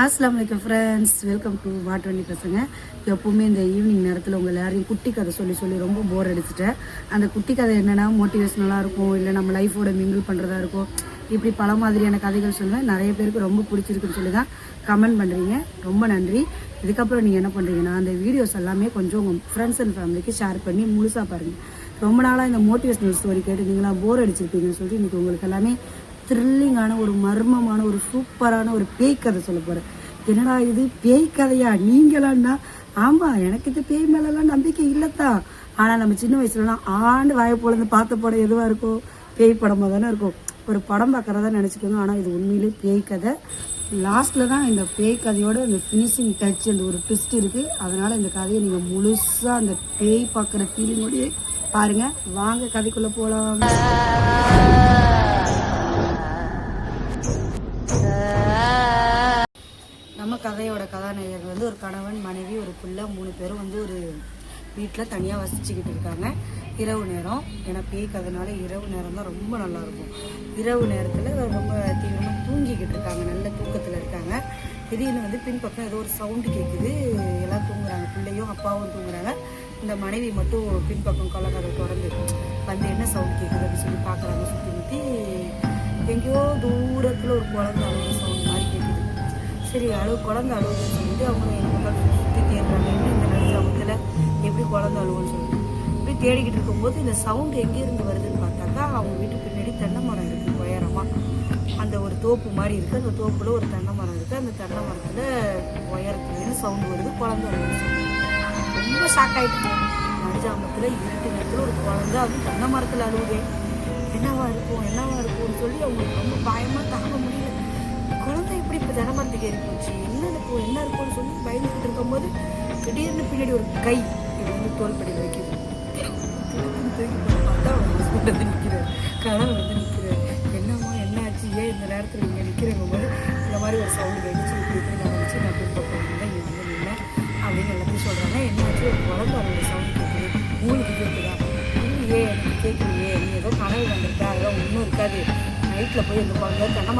அஸ்லாம் வலைக்கம் friends welcome to வாட்வண்டி பசங்க எப்போவுமே இந்த ஈவினிங் நேரத்தில் உங்கள் எல்லாரையும் குட்டி கதை சொல்லி சொல்லி ரொம்ப போர் அடிச்சிட்டேன் அந்த குட்டி கதை என்னென்னா மோட்டிவேஷனலாக இருக்கும் இல்லை நம்ம லைஃபோட மிங்கிள் பண்ணுறதா இருக்கும். இப்படி பல மாதிரியான கதைகள் சொல்லுவேன். நிறைய பேருக்கு ரொம்ப பிடிச்சிருக்குன்னு சொல்லி தான் கமெண்ட் பண்ணுறீங்க ரொம்ப நன்றி. இதுக்கப்புறம் நீங்கள் என்ன பண்ணுறீங்கன்னா அந்த வீடியோஸ் எல்லாமே கொஞ்சம் உங்கள் ஃப்ரெண்ட்ஸ் அண்ட் ஃபேமிலிக்கு ஷேர் பண்ணி முழுசாக பாருங்கள் ரொம்ப நாளாக இந்த மோட்டிவேஷனல் ஸ்டோரி கேட்டு நீங்களாம் போர் அடிச்சிருப்பீங்கன்னு சொல்லிட்டு இன்றைக்கி உங்களுக்கு எல்லாமே த்ரில்லிங்கான ஒரு மர்மமான ஒரு சூப்பரான ஒரு பேய் கதை சொல்ல போகிறேன் என்னடா இது? பேய் கதையா? நீங்களான்னா? ஆமாம் எனக்கு இந்த பேய் மேலெல்லாம் நம்பிக்கை இல்லைத்தான் ஆனால் நம்ம சின்ன வயசுலலாம் ஆண்டு வாயை பொழுது பார்த்த படம் எதுவாக இருக்கும் பேய் படமாக தானே இருக்கும். ஒரு படம் பார்க்குறதா நினச்சிக்கோங்க. ஆனால் இது உண்மையிலே பேய் கதை. லாஸ்ட்டில் தான் இந்த பேய் கதையோட இந்த ஃபினிஷிங் டச் அந்த ஒரு ட்விஸ்ட் இருக்குது அதனால் இந்த கதையை நீங்கள் முழுசாக அந்த பேய் பார்க்குற ஃபீலிங்கோடயே பாருங்கள் வாங்க கதைக்குள்ளே போகலாம் கதையோட கதாநாயகர் வந்து ஒரு கணவன் மனைவி ஒரு பிள்ளை மூணு பேரும் வந்து ஒரு வீட்டில் தனியாக வசிச்சுக்கிட்டு இருக்காங்க. இரவு நேரம். ஏன்னா பேய்க்கு அதனால இரவு நேரம் தான் ரொம்ப நல்லா இருக்கும். இரவு நேரத்தில் ரொம்ப தீவிரமாக தூங்கிக்கிட்டு இருக்காங்க. நல்ல தூக்கத்தில் இருக்காங்க. திடீர்னு வந்து பின்பக்கம் ஏதோ ஒரு சவுண்டு கேட்குது எல்லாம் தூங்குறாங்க. பிள்ளையும் அப்பாவும் தூங்குறாங்க. இந்த மனைவி மட்டும் பின்பக்கம் கொலக்கதை தொடர்ந்து வந்து என்ன சவுண்ட் கேட்குது அப்படின்னு சொல்லி பார்க்குறாங்க. சுற்றி முற்றி எங்கேயோ தூரத்தில் ஒரு குழந்தை சரி அழுவு குழந்தை அழுகுதுன்னு சொல்லிட்டு அவங்க எங்கள் சுற்றி தேடுறாங்க. இந்த நடுசாமத்தில் எப்படி குழந்தை அழுகுன்னு சொல்லிட்டு. இப்படி தேடிக்கிட்டு இருக்கும்போது இந்த சவுண்டு எங்கேருந்து வருதுன்னு பார்த்தாக்கா அவங்க வீட்டு பின்னாடி தென்னை மரம் இருக்குது உயரமாக அந்த ஒரு தோப்பு மாதிரி இருக்குது அந்த தோப்பில் ஒரு தென்னை மரம் இருக்குது அந்த தென்னை மரத்தில் உயரத்துலேருந்து சவுண்டு வருது குழந்தை அழுகுன்னு sound. ரொம்ப ஷாக் ஆகிட்டு நடுஜாமத்தில் இருட்டு நேரத்தில் ஒரு குழந்தை அது தென்னை மரத்தில் அழுகுது என்னவா இருக்கும் என்னவா இருக்கும்னு சொல்லி அவங்களுக்கு ரொம்ப பயமாக தாங்க முடியல. குழந்தை இப்படி இப்போ ஜனமரத்துக்கு ஏறி என்ன இருக்கும் என்ன இருக்கும்னு சொல்லி பயந்துக்கிட்டு இருக்கும்போது திடீர்னு பின்னாடி ஒரு கை இது வந்து தோல்படி வைக்கிது. பார்த்தா அவர் ஹஸ்பண்ட் வந்து நிற்கிறார். கணவன் வந்து நிற்கிறார். என்னம்மா என்ன ஆச்சு? ஏன் இந்த நேரத்தில் இங்கே நிற்கிறவங்க போது இந்த மாதிரி ஒரு சவுண்டு கழிச்சு இப்படி இப்படி வச்சு நான் பின்பக்கம் இல்லை இது வந்து இல்லை அப்படின்னு எல்லாத்தையும் சொல்கிறாங்க என்னாச்சு ஒரு குழந்தை அவரோட சவுண்ட் கேட்குது. உங்களுக்கு கேட்குதா? ஏ எனக்கு கேட்கலையே. நீ ஏதோ கனவு வந்துருக்கா அதெல்லாம் ஒன்றும் இருக்காது. நைட்டில் போய் இந்த குழந்தை தென்னை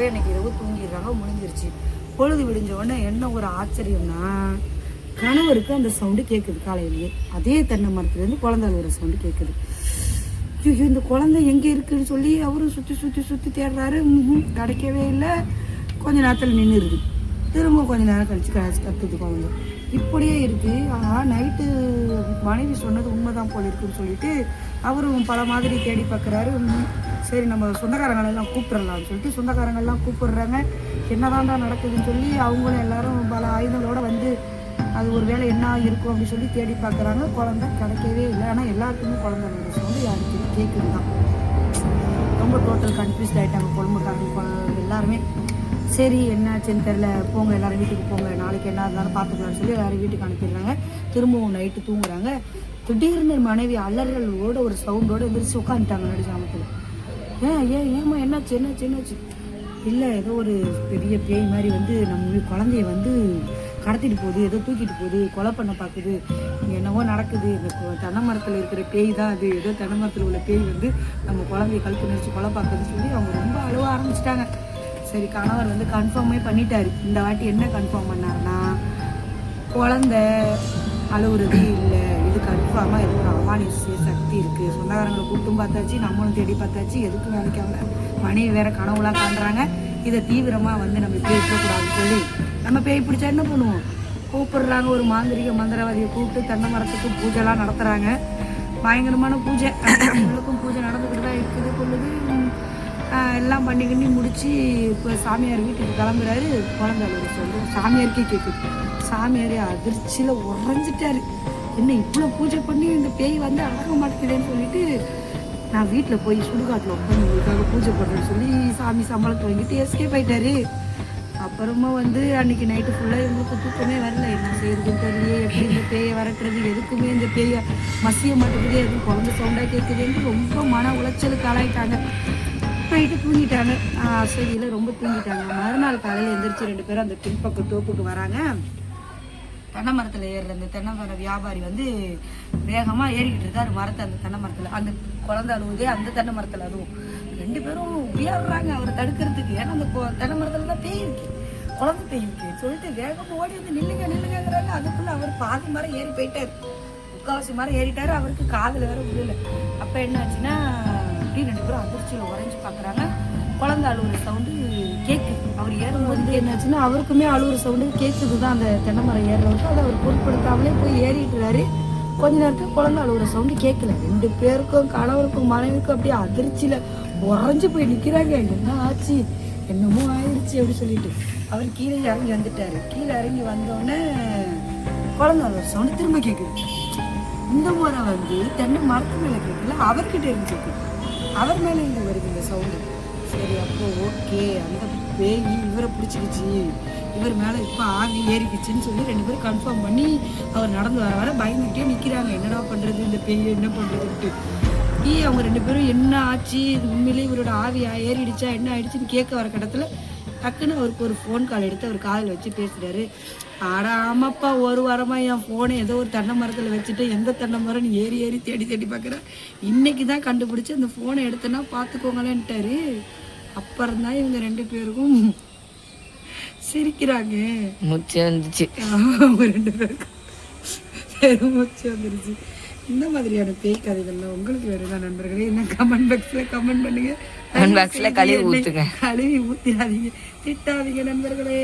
போய் எனக்கு இரவு தூங்கிடுறாங்க முடிஞ்சிருச்சு. பொழுது விடிஞ்ச உடனே என்ன ஒரு ஆச்சரியம்னா கணவருக்கு அந்த சவுண்டு கேட்குது காலையிலேயே. அதே தென்னை மரத்துலேருந்து குழந்தை அழுகிற சவுண்டு கேட்குது ஐயோ இந்த குழந்தை எங்கே இருக்குதுன்னு சொல்லி அவரும் சுற்றி சுற்றி சுற்றி தேடுறாரு. கிடைக்கவே இல்லை. கொஞ்ச நேரத்தில் நின்றுருது திரும்ப கொஞ்ச நேரம் கழிச்சு கத்துது குழந்தை. இப்படியே இருக்கு. ஆனால் நைட்டு மனைவி சொன்னது உண்மைதான் போல இருக்குன்னு சொல்லிட்டு அவரும் பல மாதிரி தேடி பார்க்குறாரு. சரி நம்ம சொந்தக்காரங்களெல்லாம் கூப்பிடலாம்னு சொல்லிட்டு சொந்தக்காரங்கள்லாம் கூப்பிடுறாங்க. என்னதான்டா நடக்குதுன்னு சொல்லி அவங்களும் எல்லாரும் பல ஆயுதங்களோடு வந்து அது ஒரு வேலை என்ன இருக்கும் அப்படின்னு சொல்லி தேடி பார்க்குறாங்க. குழந்தை கிடைக்கவே இல்லை. ஆனால் எல்லாருக்குமே குழந்தை வந்து யாருக்குமே கேட்குது தான் ரொம்ப டோட்டல் கன்ஃபியூஸ்ட் ஆகிட்டாங்க குழம்புக்காரங்க குழந்தை எல்லாருமே. சரி என்னாச்சுன்னு தெரில போங்க எல்லாரும் வீட்டுக்கு போங்க. நாளைக்கு என்ன இருந்தாலும் பார்த்துக்கலாம்னு சொல்லி எல்லாரும் வீட்டுக்கு அனுப்பிடுறாங்க. திரும்பவும் நைட்டு தூங்குறாங்க. திடீர்னு மனைவி அலறலோட ஒரு சவுண்டோடு எந்திரிச்சு உட்காந்துட்டாங்க நடு சாமத்தில். ஏன் ஏன் ஏமா என்னாச்சு என்னாச்சு என்னாச்சு? இல்லை ஏதோ ஒரு பெரிய பேய் மாதிரி வந்து நம்ம குழந்தைய வந்து கடத்திட்டு போகுது ஏதோ தூக்கிட்டு போகுது கொலை பண்ண பார்க்குது. என்னவோ நடக்குது. இந்த தென்னை மரத்தில் இருக்கிற பேய் தான் அது. ஏதோ தென்னை மரத்தில் உள்ள பேய் வந்து நம்ம குழந்தைய கழுத்து நெரிச்சு கொலை பார்க்குதுன்னு சொல்லி அவங்க ரொம்ப அழுவ ஆரம்பிச்சிட்டாங்க. சரி கணவர் வந்து கன்ஃபார்மே பண்ணிட்டாரு. இந்த வாட்டி என்ன கன்ஃபார்ம் பண்ணாருன்னா குழந்தை அழுகுறது இல்லை. இது கன்ஃபார்மாக எதுவும் ஒரு சக்தி இருக்குது சொந்தக்காரங்களை கூட்டும் பார்த்தாச்சு நம்மளும் தேடி பார்த்தாச்சு. எதுக்கும் வேலைக்கு ஆகல மனைவி வேற கனவுலாம் காண்றாங்க. இதை தீவிரமாக வந்து நம்ம இப்படி இருக்கக்கூடாதுன்னு சொல்லி நம்ம பேய் பிடிச்சா என்ன பண்ணுவோம்? கூப்பிடுறாங்க ஒரு மாந்திரிக மந்திரவாதியை கூப்பிட்டு தென்னை மரத்துக்கு பூஜைலாம் நடத்துகிறாங்க பயங்கரமான பூஜை. அவங்களுக்கும் பூஜை நடந்துக்கிட்டு தான் இருக்குது. கொள்ளுது எல்லாம் பண்ணி கிண்ணி முடித்து இப்போ சாமியார் வீட்டுக்கு கிளம்புறாரு. குழந்தை அழுகுற சொல்லு சாமியாருக்கே கேட்குது சாமியார் அதிர்ச்சியில் உறைஞ்சிட்டாரு. என்ன இவ்வளோ பூஜை பண்ணி இந்த பேய் வந்து அழக மாட்டேங்குதேன்னு சொல்லிட்டு நான் வீட்டில் போய் சுடுகாட்டில் உட்காந்து உங்களுக்காக பூஜை பண்ணுறேன்னு சொல்லி சாமி சம்பளத்தை வாங்கிட்டு எஸ்கேப் ஆயிட்டாரு. அப்புறமா வந்து அன்றைக்கி நைட்டு ஃபுல்லாக எங்களுக்கு தூக்கமே வரல. என்ன செய்யறதுன்னு தெரியலையே. எப்படி இந்த பேயை விரட்டுறது எதுக்குமே இந்த பேயை மசிய மாட்டேங்குது. எதுவும் குழந்தை சவுண்டாக கேட்குதுன்னு ரொம்ப மன உளைச்சலுக்கு ஆளாயிட்டாங்க. நைட்டு தூங்கிட்டாங்க. அசதியில் ரொம்ப தூங்கிட்டாங்க. மறுநாள் காலையில் எந்திரிச்சு ரெண்டு பேரும் அந்த பின்பக்கம் தோப்புக்கு வராங்க. தென்னை மரத்தில் ஏறுற அந்த தென்னை மர வியாபாரி வந்து வேகமாக ஏறிக்கிட்டு இருக்காரு. மரத்தை அந்த தென்னை மரத்தில் அந்த குழந்தை அழுவுதே அந்த தென்னை மரத்தில் அழுவும். ரெண்டு பேரும் உயர்றாங்க அவரை தடுக்கிறதுக்கு. ஏன்னா அந்த தென்னை மரத்தில் தான் பேய் இருக்கு. குழந்தை பேய் இருக்கு. சொல்லிட்டு வேகமாக ஓடி வந்து நில்லுங்க நில்லுங்கிறாங்க அதுக்குள்ளே அவர் பாதி மரம் ஏறி போயிட்டார். முக்காவாசி மரம் ஏறிட்டாரு. அவருக்கு காதில் வேற விடல அப்போ என்ன ஆச்சுன்னா அப்படி ரெண்டு பேரும் அதிர்ச்சியில உறைஞ்சு பாக்குறாங்க. குழந்தை அழுவுற சவுண்டு கேக்குது அவர் ஏறும்போது என்னாச்சுன்னா அவருக்குமே அழுவுற சவுண்டு கேக்குது தான் அந்த தென்னை மரம் ஏறுறவருக்கு அதை அவர் பொருட்படுத்தாமலே போய் ஏறிட்டுறாரு. கொஞ்ச நேரத்துக்கு குழந்தை அழுவுற சவுண்டு கேட்கல ரெண்டு பேருக்கும் கணவருக்கும் மனைவிக்கும் அப்படியே அதிர்ச்சியில உறைஞ்சு போய் நிக்கிறாங்க. என்ன ஆச்சு? என்னமோ ஆயிடுச்சு அப்படி சொல்லிட்டு. அவர் கீழே இறங்கி வந்துட்டாரு. கீழே இறங்கி வந்தோடனே குழந்தை அழுவுற சவுண்டு திரும்ப கேக்குது. இந்த முறை வந்து தென்னை மரத்து மேல கேட்கல அவர்கிட்ட இருந்து கேட்குது அவர் மேலே இங்கே வருது இந்த சவுண்டு. சரி அப்போ ஓகே அந்த பேய் இவரை பிடிச்சிக்கிச்சு. இவர் மேலே இப்போ ஆவி ஏறிக்குச்சுன்னு சொல்லி ரெண்டு பேரும் கன்ஃபார்ம் பண்ணி அவர் நடந்து வர வர பயந்துட்டே நிற்கிறாங்க என்னடா பண்ணுறது இந்த பேய்? என்ன பண்ணுறதுன்ட்டு டீ அவங்க ரெண்டு பேரும் என்ன ஆச்சு? இது உண்மையிலேயே இவரோட ஆவி ஆ- ஏறிடுச்சா? என்ன ஆயிடுச்சுன்னு கேட்க வர கட்டத்தில் டக்குன்னு அவருக்கு ஒரு ஃபோன் கால் எடுத்து அவர் காதில் வச்சு பேசுறாரு. ஆட ஆமாப்பா ஒரு வாரமா என் ஃபோனை ஏதோ ஒரு தென்னை மரத்தில் வச்சுட்டு எந்த தென்னை மரம் நீ ஏறி ஏறி தேடி தேடி பார்க்குற இன்னைக்கு தான் கண்டுபிடிச்சி அந்த ஃபோனை எடுத்தேன்னா பார்த்துக்கோங்களேன்ட்டாரு அப்புறம் தான் இவங்க ரெண்டு பேருக்கும் சிரிக்கிறாங்க. மூச்சு வந்துச்சு அவங்க ரெண்டு பேருக்கும் பெரும் மூச்சு வந்துருச்சு. இந்த மாதிரியான பேய் கதைகள்லாம் உங்களுக்கு வேணுதா நண்பர்களே என்ன கமெண்ட் பாக்ஸ்ல கமெண்ட் பண்ணுங்க. Comment கழுவி ஊத்துங்க. கழுவி ஊத்திடாதீங்க திட்டாதீங்க நண்பர்களே